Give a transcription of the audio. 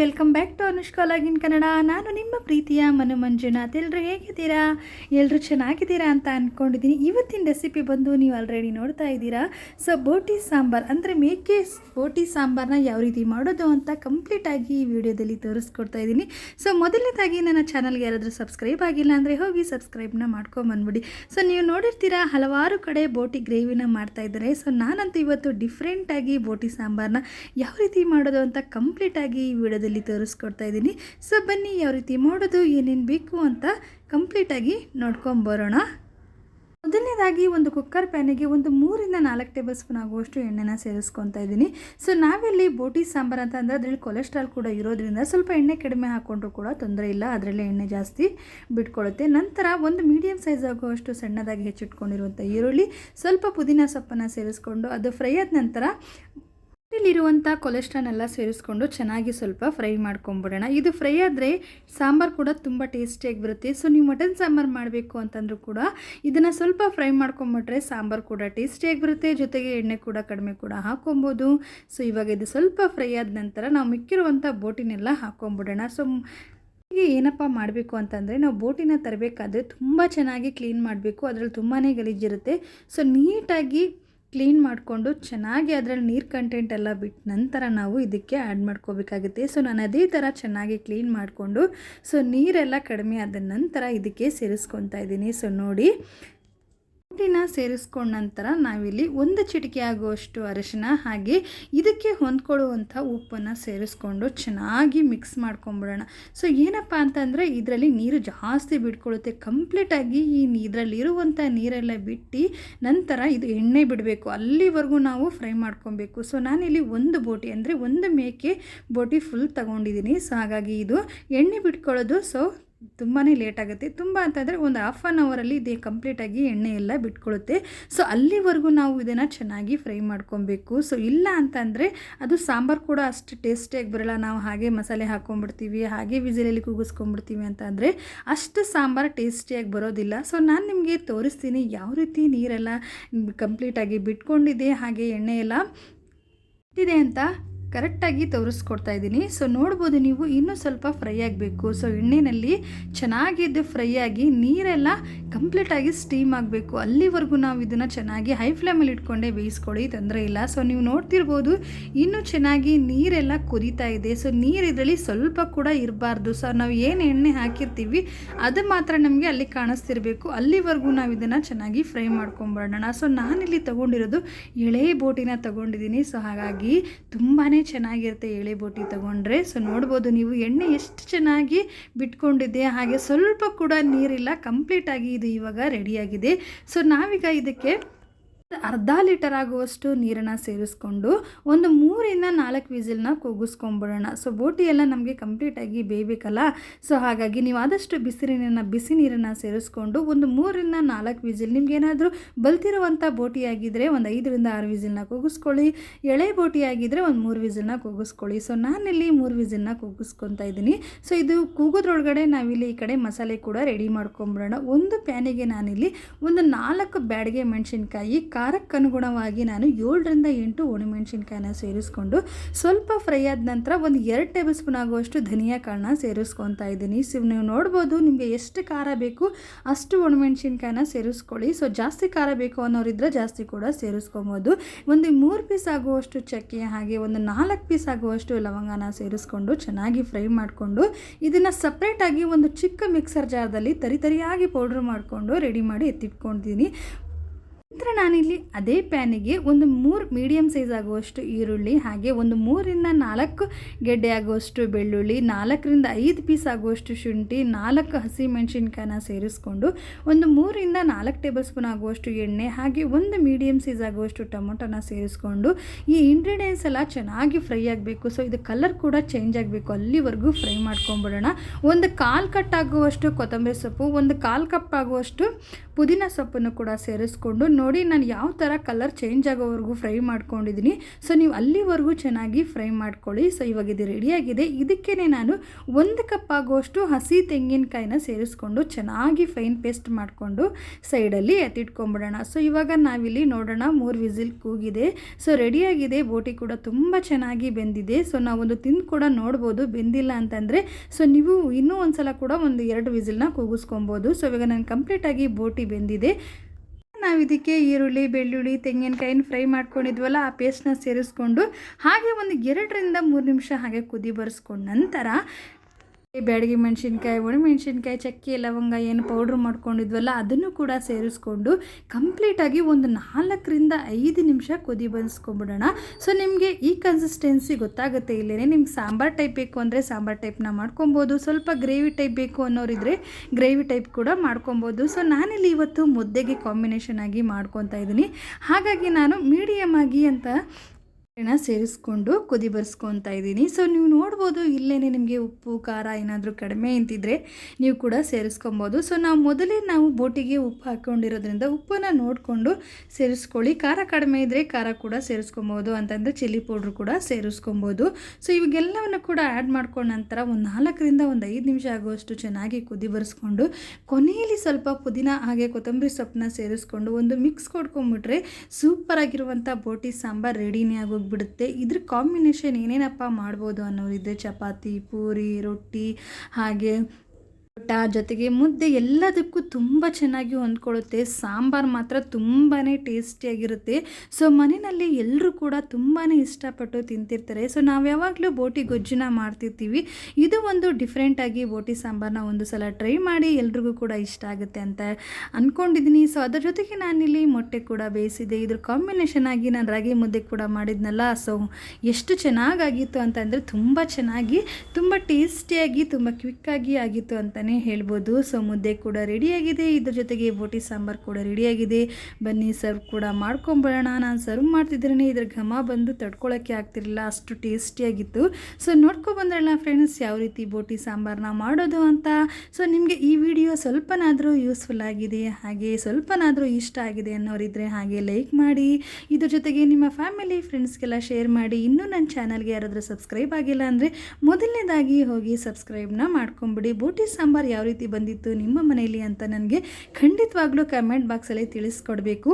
Welcome back to Anushka login Kannada. ನಾನು ನಿಮ್ಮ ಪ್ರೀತಿಯ ಮನು ಮಂಜುನಾಥ್. ಎಲ್ಲರೂ ಹೇಗಿದ್ದೀರಾ? ಎಲ್ಲರೂ ಚೆನ್ನಾಗಿದ್ದೀರಾ ಅಂತ ಅಂದ್ಕೊಂಡಿದ್ದೀನಿ ಇವತ್ತಿನ ರೆಸಿಪಿ ಬಂದು ನೀವು ಆಲ್ರೆಡಿ ನೋಡ್ತಾ ಇದ್ದೀರಾ. ಸೊ ಬೋಟಿ ಸಾಂಬಾರ್ ಅಂದರೆ ಮೇಕೆ ಬೋಟಿ ಸಾಂಬಾರನ್ನ ಯಾವ ರೀತಿ ಮಾಡೋದು ಅಂತ ಕಂಪ್ಲೀಟಾಗಿ ಈ ವಿಡಿಯೋದಲ್ಲಿ ತೋರಿಸ್ಕೊಡ್ತಾ ಇದ್ದೀನಿ. ಸೊ ಮೊದಲನೇದಾಗಿ ನನ್ನ ಚಾನಲ್ಗೆ ಯಾರಾದರೂ ಸಬ್ಸ್ಕ್ರೈಬ್ ಆಗಿಲ್ಲ ಅಂದರೆ ಹೋಗಿ ಸಬ್ಸ್ಕ್ರೈಬ್ನ ಮಾಡ್ಕೊಂಬಂದ್ಬಿಡಿ. ಸೊ ನೀವು ನೋಡಿರ್ತೀರಾ ಹಲವಾರು ಕಡೆ ಬೋಟಿ ಗ್ರೇವಿನ ಮಾಡ್ತಾ ಇದ್ದಾರೆ. ಸೊ ನಾನಂತೂ ಇವತ್ತು ಡಿಫ್ರೆಂಟಾಗಿ ಬೋಟಿ ಸಾಂಬಾರನ್ನ ಯಾವ ರೀತಿ ಮಾಡೋದು ಅಂತ ಕಂಪ್ಲೀಟಾಗಿ ಈ ವಿಡಿಯೋದಲ್ಲಿ ತೋರಿಸ್ಕೊಡ್ತಾ ಇದ್ದೀನಿ. ಸೊ ಬನ್ನಿ ಯಾವ ರೀತಿ ಮಾಡೋದು, ಏನೇನು ಬೇಕು ಅಂತ ಕಂಪ್ಲೀಟಾಗಿ ನೋಡ್ಕೊಂಬರೋಣ ಮೊದಲನೇದಾಗಿ ಒಂದು ಕುಕ್ಕರ್ ಪ್ಯಾನಿಗೆ ಒಂದು ಮೂರಿಂದ ನಾಲ್ಕು ಟೇಬಲ್ ಸ್ಪೂನ್ ಆಗುವಷ್ಟು ಎಣ್ಣೆನ ಸೇರಿಸ್ಕೊತಾ ಇದ್ದೀನಿ. ಸೊ ನಾವಿಲ್ಲಿ ಬೋಟಿ ಸಾಂಬಾರು ಅಂತ ಅಂದರೆ ಅದರಲ್ಲಿ ಕೊಲೆಸ್ಟ್ರಾಲ್ ಕೂಡ ಇರೋದ್ರಿಂದ ಸ್ವಲ್ಪ ಎಣ್ಣೆ ಕಡಿಮೆ ಹಾಕ್ಕೊಂಡ್ರು ಕೂಡ ತೊಂದರೆ ಇಲ್ಲ, ಅದರಲ್ಲೇ ಎಣ್ಣೆ ಜಾಸ್ತಿ ಬಿಟ್ಕೊಳುತ್ತೆ. ನಂತರ ಒಂದು ಮೀಡಿಯಮ್ ಸೈಜ್ ಆಗುವಷ್ಟು ಸಣ್ಣದಾಗಿ ಹೆಚ್ಚಿಟ್ಕೊಂಡಿರುವಂಥ ಈರುಳ್ಳಿ, ಸ್ವಲ್ಪ ಪುದೀನ ಸೊಪ್ಪನ್ನು ಸೇರಿಸ್ಕೊಂಡು ಅದು ಫ್ರೈ ಆದ ನಂತರ ಇಲ್ಲಿರುವಂಥ ಕೊಲೆಸ್ಟ್ರಾನ್ ಎಲ್ಲ ಸೇರಿಸ್ಕೊಂಡು ಚೆನ್ನಾಗಿ ಸ್ವಲ್ಪ ಫ್ರೈ ಮಾಡ್ಕೊಂಬಿಡೋಣ. ಇದು ಫ್ರೈ ಆದರೆ ಸಾಂಬಾರು ಕೂಡ ತುಂಬ ಟೇಸ್ಟಿಯಾಗಿ ಬರುತ್ತೆ. ಸೊ ನೀವು ಮಟನ್ ಸಾಂಬಾರು ಮಾಡಬೇಕು ಅಂತಂದ್ರೂ ಕೂಡ ಇದನ್ನು ಸ್ವಲ್ಪ ಫ್ರೈ ಮಾಡ್ಕೊಂಬಿಟ್ರೆ ಸಾಂಬಾರು ಕೂಡ ಟೇಸ್ಟಿಯಾಗಿ ಬರುತ್ತೆ. ಜೊತೆಗೆ ಎಣ್ಣೆ ಕೂಡ ಕಡಿಮೆ ಕೂಡ ಹಾಕೊಬೋದು. ಸೊ ಇವಾಗ ಇದು ಸ್ವಲ್ಪ ಫ್ರೈ ಆದ ನಂತರ ನಾವು ಮಿಕ್ಕಿರುವಂಥ ಬೋಟಿನೆಲ್ಲ ಹಾಕ್ಕೊಂಬಿಡೋಣ ಸೊ ಹೀಗೆ ಏನಪ್ಪ ಮಾಡಬೇಕು ಅಂತಂದರೆ ನಾವು ಬೋಟಿನ ತರಬೇಕಾದ್ರೆ ತುಂಬ ಚೆನ್ನಾಗಿ ಕ್ಲೀನ್ ಮಾಡಬೇಕು. ಅದರಲ್ಲಿ ತುಂಬಾ ಗಲೀಜಿರುತ್ತೆ ಸೊ ನೀಟಾಗಿ ಕ್ಲೀನ್ ಮಾಡಿಕೊಂಡು ಚೆನ್ನಾಗಿ ಅದರಲ್ಲಿ ನೀರು ಕಂಟೆಂಟ್ ಎಲ್ಲ ಬಿಟ್ಟು ನಂತರ ನಾವು ಇದಕ್ಕೆ ಆ್ಯಡ್ ಮಾಡ್ಕೋಬೇಕಾಗುತ್ತೆ. ಸೊ ನಾನು ಅದೇ ಥರ ಚೆನ್ನಾಗಿ ಕ್ಲೀನ್ ಮಾಡಿಕೊಂಡು ಸೊ ನೀರೆಲ್ಲ ಕಡಿಮೆ ಆದ ನಂತರ ಇದಕ್ಕೆ ಸೇರಿಸ್ಕೊತಾ ಇದ್ದೀನಿ. ಸೊ ನೋಡಿ ಬೋಟಿನ ಸೇರಿಸ್ಕೊಂಡ ನಂತರ ನಾವಿಲ್ಲಿ ಒಂದು ಚಿಟಿಕೆ ಆಗುವಷ್ಟು ಅರಿಶಿನ ಹಾಗೆ ಇದಕ್ಕೆ ಹೊಂದ್ಕೊಳ್ಳುವಂಥ ಉಪ್ಪನ್ನು ಸೇರಿಸ್ಕೊಂಡು ಚೆನ್ನಾಗಿ ಮಿಕ್ಸ್ ಮಾಡ್ಕೊಂಬಿಡೋಣ. ಸೊ ಏನಪ್ಪ ಅಂತಂದರೆ ಇದರಲ್ಲಿ ನೀರು ಜಾಸ್ತಿ ಬಿಟ್ಕೊಳ್ಳುತ್ತೆ. ಕಂಪ್ಲೀಟಾಗಿ ಈ ಇದರಲ್ಲಿರುವಂಥ ನೀರೆಲ್ಲ ಬಿಟ್ಟು ನಂತರ ಇದು ಎಣ್ಣೆ ಬಿಡಬೇಕು. ಅಲ್ಲಿವರೆಗೂ ನಾವು ಫ್ರೈ ಮಾಡ್ಕೊಬೇಕು. ಸೊ ನಾನಿಲ್ಲಿ ಒಂದು ಬೋಟಿ, ಅಂದರೆ ಒಂದು ಮೇಕೆ ಬೋಟಿ ಫುಲ್ ತಗೊಂಡಿದ್ದೀನಿ. ಸೊ ಹಾಗಾಗಿ ಇದು ಎಣ್ಣೆ ಬಿಟ್ಕೊಳ್ಳೋದು. ಸೊ ತುಂಬಾ ಲೇಟ್ ಆಗುತ್ತೆ. ತುಂಬ ಅಂತಂದರೆ ಒಂದು ಹಾಫ್ ಆನ್ ಅವರಲ್ಲಿ ಇದೇ ಕಂಪ್ಲೀಟಾಗಿ ಎಣ್ಣೆ ಎಲ್ಲ ಬಿಟ್ಕೊಳ್ಳುತ್ತೆ ಸೊ ಅಲ್ಲಿವರೆಗೂ ನಾವು ಇದನ್ನು ಚೆನ್ನಾಗಿ ಫ್ರೈ ಮಾಡ್ಕೊಬೇಕು. ಸೊ ಇಲ್ಲ ಅಂತಂದರೆ ಅದು ಸಾಂಬಾರು ಕೂಡ ಅಷ್ಟು ಟೇಸ್ಟಿಯಾಗಿ ಬರಲ್ಲ. ನಾವು ಹಾಗೆ ಮಸಾಲೆ ಹಾಕ್ಕೊಂಬಿಡ್ತೀವಿ ಹಾಗೆ ವಿಜಿಲಲ್ಲಿ ಕೂಗಿಸ್ಕೊಂಬಿಡ್ತೀವಿ ಅಂತಂದರೆ ಅಷ್ಟು ಸಾಂಬಾರು ಟೇಸ್ಟಿಯಾಗಿ ಬರೋದಿಲ್ಲ. ಸೊ ನಾನು ನಿಮಗೆ ತೋರಿಸ್ತೀನಿ ಯಾವ ರೀತಿ ನೀರೆಲ್ಲ ಕಂಪ್ಲೀಟಾಗಿ ಬಿಟ್ಕೊಂಡಿದೆ, ಹಾಗೆ ಎಣ್ಣೆ ಎಲ್ಲ ಇದೆ ಅಂತ. ಕರೆಕ್ಟಾಗಿ ತೋರಿಸ್ಕೊಡ್ತಾ ಇದ್ದೀನಿ. ಸೊ ನೋಡ್ಬೋದು ನೀವು ಇನ್ನೂ ಸ್ವಲ್ಪ ಫ್ರೈ ಆಗಬೇಕು. ಸೊ ಎಣ್ಣೆಯಲ್ಲಿ ಚೆನ್ನಾಗಿದ್ದು ಫ್ರೈ ಆಗಿ ನೀರೆಲ್ಲ ಕಂಪ್ಲೀಟಾಗಿ ಸ್ಟೀಮ್ ಆಗಬೇಕು. ಅಲ್ಲಿವರೆಗೂ ನಾವು ಇದನ್ನು ಚೆನ್ನಾಗಿ ಹೈ ಫ್ಲೇಮಲ್ಲಿ ಇಟ್ಕೊಂಡೇ ಬೇಯಿಸ್ಕೊಳ್ಳಿ, ತೊಂದರೆ ಇಲ್ಲ. ಸೊ ನೀವು ನೋಡ್ತಿರ್ಬೋದು ಇನ್ನೂ ಚೆನ್ನಾಗಿ ನೀರೆಲ್ಲ ಕುದೀತಾ ಇದೆ. ಸೊ ನೀರು ಇದರಲ್ಲಿ ಸ್ವಲ್ಪ ಕೂಡ ಇರಬಾರ್ದು. ಸೊ ನಾವು ಏನು ಎಣ್ಣೆ ಹಾಕಿರ್ತೀವಿ, ಅದು ಮಾತ್ರ ನಮಗೆ ಅಲ್ಲಿ ಕಾಣಿಸ್ತಿರ್ಬೇಕು. ಅಲ್ಲಿವರೆಗೂ ನಾವು ಇದನ್ನು ಚೆನ್ನಾಗಿ ಫ್ರೈ ಮಾಡ್ಕೊಂಬರೋಣ. ಸೊ ನಾನಿಲ್ಲಿ ತೊಗೊಂಡಿರೋದು ಎಳೆ ಬೋಟಿನ ತೊಗೊಂಡಿದ್ದೀನಿ. ಸೊ ಹಾಗಾಗಿ ತುಂಬಾ ಚೆನ್ನಾಗಿರುತ್ತೆ ಎಳೆ ಬೋಟಿ ತೊಗೊಂಡ್ರೆ. ಸೊ ನೋಡ್ಬೋದು ನೀವು ಎಣ್ಣೆ ಎಷ್ಟು ಚೆನ್ನಾಗಿ ಬಿಟ್ಕೊಂಡಿದೆ ಹಾಗೆ ಸ್ವಲ್ಪ ಕೂಡ ನೀರಿಲ್ಲ, ಕಂಪ್ಲೀಟಾಗಿ ಇದು ಇವಾಗ ರೆಡಿಯಾಗಿದೆ ಸೊ ನಾವೀಗ ಇದಕ್ಕೆ ಅರ್ಧ ಲೀಟರ್ ಆಗುವಷ್ಟು ನೀರನ್ನು ಸೇರಿಸ್ಕೊಂಡು ಒಂದು ಮೂರಿಂದ ನಾಲ್ಕು ವಿಸಿಲ್ನ ಕೂಗಿಸ್ಕೊಂಬಿಡೋಣ. ಸೊ ಬೋಟಿ ಎಲ್ಲ ನಮಗೆ ಕಂಪ್ಲೀಟಾಗಿ ಬೇಯಬೇಕಲ್ಲ? ಸೊ, ಹಾಗಾಗಿ ನೀವು ಆದಷ್ಟು ಬಿಸಿ ನೀರನ್ನು ಬಿಸಿ ನೀರನ್ನು ಸೇರಿಸ್ಕೊಂಡು ಒಂದು ಮೂರಿಂದ ನಾಲ್ಕು ವಿಸಿಲ್ ನಿಮ್ಗೇನಾದರೂ ಬಲ್ತಿರುವಂಥ ಬೋಟಿ ಆಗಿದ್ದರೆ ಒಂದು ಐದರಿಂದ ಆರು ವಿಸಿಲ್ನ ಕೂಗಿಸ್ಕೊಳ್ಳಿ. ಎಳೆ ಬೋಟಿ ಆಗಿದ್ದರೆ ಒಂದು ಮೂರು ವಿಸಿಲ್ನ ಕೂಗಿಸ್ಕೊಳ್ಳಿ. ಸೊ, ನಾನಿಲ್ಲಿ ಮೂರು ವಿಸಿಲ್ನ ಕೂಗಿಸ್ಕೊತಾ ಇದ್ದೀನಿ. ಸೊ, ಇದು ಕೂಗೋದ್ರೊಳಗಡೆ ನಾವಿಲ್ಲಿ ಈ ಕಡೆ ಮಸಾಲೆ ಕೂಡ ರೆಡಿ ಮಾಡ್ಕೊಂಬಿಡೋಣ. ಒಂದು ಪ್ಯಾನಿಗೆ ನಾನಿಲ್ಲಿ ಒಂದು ನಾಲ್ಕು ಬ್ಯಾಡಿಗೆ ಮೆಣಸಿನ್ಕಾಯಿ ಖಾರಕ್ಕೆ ಅನುಗುಣವಾಗಿ ನಾನು ಏಳರಿಂದ ಎಂಟು ಒಣಮೆಣಸಿನ್ಕಾಯಿನ ಸೇರಿಸ್ಕೊಂಡು ಸ್ವಲ್ಪ ಫ್ರೈ ಆದ ನಂತರ ಒಂದು ಎರಡು ಟೇಬಲ್ ಸ್ಪೂನ್ ಆಗುವಷ್ಟು ಧನಿಯಾ ಕಾಳನ್ನ ಸೇರಿಸ್ಕೊತಾ ಇದ್ದೀನಿ. ಸೊ ನೀವು ನೋಡ್ಬೋದು ನಿಮಗೆ ಎಷ್ಟು ಖಾರ ಬೇಕು ಅಷ್ಟು ಒಣಮೆಣಸಿನ್ಕಾಯಿನ ಸೇರಿಸ್ಕೊಳ್ಳಿ. ಸೊ ಜಾಸ್ತಿ ಖಾರ ಬೇಕು ಅನ್ನೋರಿದ್ರೆ ಜಾಸ್ತಿ ಕೂಡ ಸೇರಿಸ್ಕೊಬೋದು. ಒಂದು ಮೂರು ಪೀಸ್ ಆಗುವಷ್ಟು ಚಕ್ಕೆ ಹಾಗೆ ಒಂದು ನಾಲ್ಕು ಪೀಸ್ ಆಗುವಷ್ಟು ಲವಂಗನ ಸೇರಿಸ್ಕೊಂಡು ಚೆನ್ನಾಗಿ ಫ್ರೈ ಮಾಡಿಕೊಂಡು ಇದನ್ನು ಸಪ್ರೇಟಾಗಿ ಒಂದು ಚಿಕ್ಕ ಮಿಕ್ಸರ್ ಜಾರ್ದಲ್ಲಿ ತರಿತರಿಯಾಗಿ ಪೌಡ್ರ್ ಮಾಡಿಕೊಂಡು ರೆಡಿ ಮಾಡಿ ಎತ್ತಿಟ್ಕೊಂಡಿದ್ದೀನಿ. ನಂತರ ನಾನಿಲ್ಲಿ ಅದೇ ಪ್ಯಾನಿಗೆ ಒಂದು ಮೂರು ಮೀಡಿಯಮ್ ಸೈಜ್ ಆಗುವಷ್ಟು ಈರುಳ್ಳಿ, ಹಾಗೆ ಒಂದು ಮೂರಿಂದ ನಾಲ್ಕು ಗೆಡ್ಡೆ ಆಗುವಷ್ಟು ಬೆಳ್ಳುಳ್ಳಿ, ನಾಲ್ಕರಿಂದ ಐದು ಪೀಸ್ ಆಗುವಷ್ಟು ಶುಂಠಿ, ನಾಲ್ಕು ಹಸಿ ಮೆಣಸಿನ್ಕಾಯನ್ನ ಸೇರಿಸ್ಕೊಂಡು ಒಂದು ಮೂರಿಂದ ನಾಲ್ಕು ಟೇಬಲ್ ಸ್ಪೂನ್ ಆಗುವಷ್ಟು ಎಣ್ಣೆ, ಹಾಗೆ ಒಂದು ಮೀಡಿಯಮ್ ಸೈಜ್ ಆಗುವಷ್ಟು ಟೊಮೊಟೊನ ಸೇರಿಸ್ಕೊಂಡು ಈ ಇಂಗ್ರೀಡಿಯೆಂಟ್ಸ್ ಎಲ್ಲ ಚೆನ್ನಾಗಿ ಫ್ರೈ ಆಗಬೇಕು. ಸೊ ಇದು ಕಲರ್ ಕೂಡ ಚೇಂಜ್ ಆಗಬೇಕು. ಅಲ್ಲಿವರೆಗೂ ಫ್ರೈ ಮಾಡ್ಕೊಂಬಿಡೋಣ ಒಂದು ಕಾಲು ಕಟ್ ಆಗುವಷ್ಟು ಕೊತ್ತಂಬರಿ ಸೊಪ್ಪು, ಒಂದು ಕಾಲು ಕಪ್ ಆಗುವಷ್ಟು ಪುದೀನ ಸೊಪ್ಪನ್ನು ಕೂಡ ಸೇರಿಸ್ಕೊಂಡು ನೋಡಿ ನಾನು ಯಾವ ಥರ ಕಲರ್ ಚೇಂಜ್ ಆಗೋವರೆಗೂ ಫ್ರೈ ಮಾಡ್ಕೊಂಡಿದ್ದೀನಿ. ಸೊ, ನೀವು ಅಲ್ಲಿವರೆಗೂ ಚೆನ್ನಾಗಿ ಫ್ರೈ ಮಾಡ್ಕೊಳ್ಳಿ. ಸೊ, ಇವಾಗ ಇದು ರೆಡಿಯಾಗಿದೆ ಇದಕ್ಕೇ ನಾನು ಒಂದು ಕಪ್ ಆಗುವಷ್ಟು ಹಸಿ ತೆಂಗಿನಕಾಯಿನ ಸೇರಿಸ್ಕೊಂಡು ಚೆನ್ನಾಗಿ ಫೈನ್ ಪೇಸ್ಟ್ ಮಾಡಿಕೊಂಡು ಸೈಡಲ್ಲಿ ಎತ್ತಿಟ್ಕೊಂಬಿಡೋಣ. ಸೊ, ಇವಾಗ ನಾವಿಲ್ಲಿ ನೋಡೋಣ ಮೂರು ವಿಸಿಲ್ ಕೂಗಿದೆ. ಸೊ ರೆಡಿಯಾಗಿದೆ ಬೋಟಿ ಕೂಡ ತುಂಬ ಚೆನ್ನಾಗಿ ಬೆಂದಿದೆ. ಸೊ, ನಾವೊಂದು ತಿಂದು ಕೂಡ ನೋಡ್ಬೋದು. ಬೆಂದಿಲ್ಲ ಅಂತಂದರೆ, ಸೊ, ನೀವು ಇನ್ನೂ ಒಂದು ಸಲ ಕೂಡ ಒಂದು ಎರಡು ವಿಸಿಲ್ನ ಕೂಗಿಸ್ಕೊಬೋದು. ಸೊ, ಇವಾಗ ನಾನು ಕಂಪ್ಲೀಟಾಗಿ ಬೋಟಿ ಬೆಂದಿದೆ. ನಾವು ಇದಕ್ಕೆ ಈರುಳ್ಳಿ, ಬೆಳ್ಳುಳ್ಳಿ, ತೆಂಗಿನಕಾಯಿನ ಫ್ರೈ ಮಾಡ್ಕೊಂಡಿದ್ವಲ್ಲ, ಆ ಪೇಸ್ಟ್ನ ಸೇರಿಸ್ಕೊಂಡು ಹಾಗೆ ಒಂದು ಎರಡರಿಂದ ಮೂರು ನಿಮಿಷ ಹಾಗೆ ಕುದಿ ಬರೆಸ್ಕೊಂಡ ನಂತರ ಬ್ಯಾಡಗಿ ಮೆಣಸಿನ್ಕಾಯಿ ಒಣಮೆಣಸಿನ್ಕಾಯಿ ಚಕ್ಕೆ, ಲವಂಗ ಏನು ಪೌಡ್ರ್ ಮಾಡ್ಕೊಂಡಿದ್ವಲ್ಲ, ಅದನ್ನು ಕೂಡ ಸೇರಿಸ್ಕೊಂಡು ಕಂಪ್ಲೀಟಾಗಿ ಒಂದು ನಾಲ್ಕರಿಂದ ಐದು ನಿಮಿಷ ಕುದಿ ಬನ್ಸ್ಕೊಂಬಿಡೋಣ ಸೊ ನಿಮಗೆ ಈ ಕನ್ಸಿಸ್ಟೆನ್ಸಿ ಗೊತ್ತಾಗುತ್ತೆ ಇಲ್ಲೇ ನಿಮ್ಗೆ ಸಾಂಬಾರ್ ಟೈಪ್ ಬೇಕು ಅಂದರೆ ಸಾಂಬಾರ್ ಟೈಪ್ನ ಮಾಡ್ಕೊಬೋದು. ಸ್ವಲ್ಪ ಗ್ರೇವಿ ಟೈಪ್ ಬೇಕು ಅನ್ನೋರಿದ್ರೆ ಗ್ರೇವಿ ಟೈಪ್ ಕೂಡ ಮಾಡ್ಕೊಬೋದು. ಸೊ ನಾನಿಲ್ಲಿ ಇವತ್ತು ಮುದ್ದೆಗೆ ಕಾಂಬಿನೇಷನ್ ಆಗಿ ಮಾಡ್ಕೊತಾ ಇದ್ದೀನಿ. ಹಾಗಾಗಿ ನಾನು ಮೀಡಿಯಮ್ ಆಗಿ ಅಂತ ಸೇರಿಸ್ಕೊಂಡು ಕುದಿ ಬರ್ಸ್ಕೊತಾ ಇದ್ದೀನಿ. ಸೊ ನೀವು ನೋಡ್ಬೋದು ಇಲ್ಲೇ ನಿಮಗೆ ಉಪ್ಪು, ಖಾರ ಏನಾದರೂ ಕಡಿಮೆ ಅಂತಿದ್ರೆ ನೀವು ಕೂಡ ಸೇರಿಸ್ಕೊಬೋದು. ಸೊ ನಾವು ಮೊದಲೇ ನಾವು ಬೋಟಿಗೆ ಉಪ್ಪು ಹಾಕ್ಕೊಂಡಿರೋದ್ರಿಂದ ಉಪ್ಪನ್ನು ನೋಡಿಕೊಂಡು ಸೇರಿಸ್ಕೊಳ್ಳಿ. ಖಾರ ಕಡಿಮೆ ಇದ್ದರೆ ಖಾರ ಕೂಡ ಸೇರಿಸ್ಕೊಬೋದು, ಅಂತಂದರೆ ಚಿಲ್ಲಿ ಪೌಡ್ರ್ ಕೂಡ ಸೇರಿಸ್ಕೊಬೋದು. ಸೊ ಇವಾಗೆಲ್ಲವನ್ನು ಕೂಡ ಆ್ಯಡ್ ಮಾಡ್ಕೊಂಡ ನಂತರ ಒಂದು ನಾಲ್ಕರಿಂದ ಒಂದು ಐದು ನಿಮಿಷ ಆಗುವಷ್ಟು ಚೆನ್ನಾಗಿ ಕುದಿ ಬರೆಸ್ಕೊಂಡು, ಕೊನೆಯಲ್ಲಿ ಸ್ವಲ್ಪ ಪುದೀನ ಹಾಗೆ ಕೊತ್ತಂಬರಿ ಸೊಪ್ಪನ್ನ ಸೇರಿಸ್ಕೊಂಡು ಒಂದು ಮಿಕ್ಸ್ ಕೊಡ್ಕೊಂಬಿಟ್ರೆ ಸೂಪರಾಗಿರುವಂಥ ಬೋಟಿ ಸಾಂಬಾರು ರೆಡಿನೇ ಆಗೋಗ್ಬಿಡುತ್ತೆ ಇದ್ರ ಕಾಂಬಿನೇಷನ್ ಏನೇನಪ್ಪ ಮಾಡ್ಬೋದು ಅನ್ನೋರಿದ್ರೆ ಚಪಾತಿ ಪೂರಿ ರೊಟ್ಟಿ ಹಾಗೆ ಊಟ ಜೊತೆಗೆ ಮುದ್ದೆ ಎಲ್ಲದಕ್ಕೂ ತುಂಬ ಚೆನ್ನಾಗಿ ಹೊಂದ್ಕೊಳ್ಳುತ್ತೆ. ಸಾಂಬಾರು ಮಾತ್ರ ತುಂಬಾ ಟೇಸ್ಟಿಯಾಗಿರುತ್ತೆ. ಸೊ, ಮನೆಯಲ್ಲಿ ಎಲ್ಲರೂ ಕೂಡ ತುಂಬಾ ಇಷ್ಟಪಟ್ಟು ತಿಂತಿರ್ತಾರೆ. ಸೊ, ನಾವು ಯಾವಾಗಲೂ ಬೋಟಿ ಗೊಜ್ಜನ್ನ ಮಾಡ್ತಿರ್ತೀವಿ. ಇದು ಒಂದು ಡಿಫ್ರೆಂಟಾಗಿ ಬೋಟಿ ಸಾಂಬಾರನ್ನ ಒಂದು ಸಲ ಟ್ರೈ ಮಾಡಿ ಎಲ್ರಿಗೂ ಕೂಡ ಇಷ್ಟ ಆಗುತ್ತೆ ಅಂತ ಅಂದ್ಕೊಂಡಿದ್ದೀನಿ ಸೊ, ಅದ್ರ ಜೊತೆಗೆ ನಾನಿಲ್ಲಿ ಮೊಟ್ಟೆ ಕೂಡ ಬೇಯಿಸಿದೆ. ಇದ್ರ ಕಾಂಬಿನೇಷನ್ ಆಗಿ ನಾನು ರಾಗಿ ಮುದ್ದೆ ಕೂಡ ಮಾಡಿದ್ನಲ್ಲ, ಸೊ ಎಷ್ಟು ಚೆನ್ನಾಗಾಗಿತ್ತು ಅಂತಂದರೆ ತುಂಬ ಚೆನ್ನಾಗಿ, ತುಂಬ ಟೇಸ್ಟಿಯಾಗಿ ತುಂಬ ಕ್ವಿಕ್ಕಾಗಿ ಆಗಿತ್ತು ಅಂತಲೇ ಹೇಳ್ಬೋದು. ಸೊ ಮುದ್ದೆ ಕೂಡ ರೆಡಿಯಾಗಿದೆ ಇದ್ರ ಜೊತೆಗೆ ಬೋಟಿ ಸಾಂಬಾರು ಕೂಡ ರೆಡಿಯಾಗಿದೆ ಬನ್ನಿ ಸರ್ವ್ ಕೂಡ ಮಾಡ್ಕೊಂಬರೋಣ. ನಾನು ಸರ್ವ್ ಮಾಡ್ತಿದ್ರೇ ಇದ್ರ ಘಮ ಬಂದು ತಡ್ಕೊಳ್ಳೋಕ್ಕೆ ಆಗ್ತಿರಲಿಲ್ಲ. ಅಷ್ಟು ಟೇಸ್ಟಿಯಾಗಿತ್ತು ಸೊ ನೋಡ್ಕೊಬಂದ್ರಲ್ಲ ಫ್ರೆಂಡ್ಸ್ ಯಾವ ರೀತಿ ಬೋಟಿ ಸಾಂಬಾರನ್ನ ಮಾಡೋದು ಅಂತ. ಸೊ ನಿಮಗೆ ಈ ವಿಡಿಯೋ ಸ್ವಲ್ಪನಾದರೂ ಯೂಸ್ಫುಲ್ ಆಗಿದೆ. ಹಾಗೆ ಸ್ವಲ್ಪನಾದರೂ ಇಷ್ಟ ಆಗಿದೆ ಅನ್ನೋರಿದ್ರೆ ಹಾಗೆ ಲೈಕ್ ಮಾಡಿ. ಇದ್ರ ಜೊತೆಗೆ ನಿಮ್ಮ ಫ್ಯಾಮಿಲಿ ಫ್ರೆಂಡ್ಸ್ಗೆಲ್ಲ ಶೇರ್ ಮಾಡಿ. ಇನ್ನೂ ನನ್ನ ಚಾನಲ್ಗೆ ಯಾರಾದರೂ ಸಬ್ಸ್ಕ್ರೈಬ್ ಆಗಿಲ್ಲ ಅಂದರೆ ಮೊದಲನೇದಾಗಿ ಹೋಗಿ ಸಬ್ಸ್ಕ್ರೈಬ್ನ ಮಾಡ್ಕೊಂಬಿಡಿ. ಬೋಟಿ ಸಾಂಬಾರು ಯಾವ ರೀತಿ ಬಂದಿತ್ತು ನಿಮ್ಮ ಮನೆಯಲ್ಲಿ ಅಂತ ನನಗೆ ಖಂಡಿತವಾಗ್ಲೂ ಕಮೆಂಟ್ ಬಾಕ್ಸಲ್ಲಿ ತಿಳಿಸ್ಕೊಡ್ಬೇಕು.